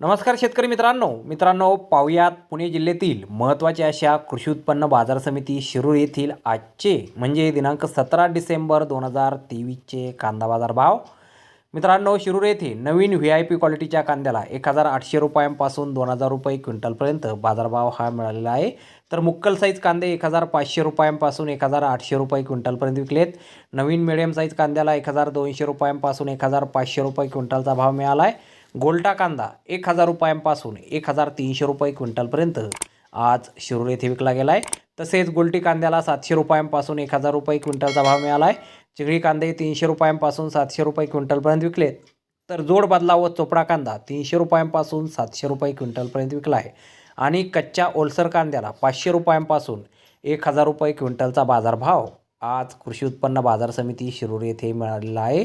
नमस्कार शेतकरी मित्रांनो. मित्रांनो पाहुयात पुणे जिल्ह्यातील महत्त्वाच्या अशा कृषी उत्पन्न बाजार समिती शिरूर येथील आजचे म्हणजे दिनांक सतरा डिसेंबर दोन हजार तेवीसचे कांदा बाजार भाव. मित्रांनो शिरूर येथे नवीन व्ही आय पी क्वालिटीच्या कांद्याला एक हजार आठशे रुपयांपासून दोन हजार रुपये क्विंटलपर्यंत बाजारभाव हा मिळालेला आहे. तर मुक्कल साईज कांदे एक हजार पाचशे रुपयांपासून एक हजार आठशे रुपये क्विंटलपर्यंत विकलेत. नवीन मिडियम साईज कांद्याला एक हजार दोनशे रुपयांपासून एक हजार पाचशे रुपये क्विंटलचा भाव मिळाला आहे गोल्टा कांदा एक हजार रुपयांपासून एक हजार तीनशे रुपये क्विंटलपर्यंत आज शिरूर येथे विकला गेला आहे तसेच गोल्टी कांद्याला सातशे रुपयांपासून एक हजार रुपये क्विंटलचा भाव मिळाला आहे चिगडी कांदे तीनशे रुपयांपासून सातशे रुपये क्विंटलपर्यंत विकलेत. तर जोड बदला व चोपडा कांदा तीनशे रुपयांपासून सातशे रुपये क्विंटलपर्यंत विकला आहे. आणि कच्च्या ओलसर कांद्याला पाचशे रुपयांपासून एक हजार रुपये क्विंटलचा बाजारभाव आज कृषी उत्पन्न बाजार समिती शिरूर येथे मिळालेला आहे.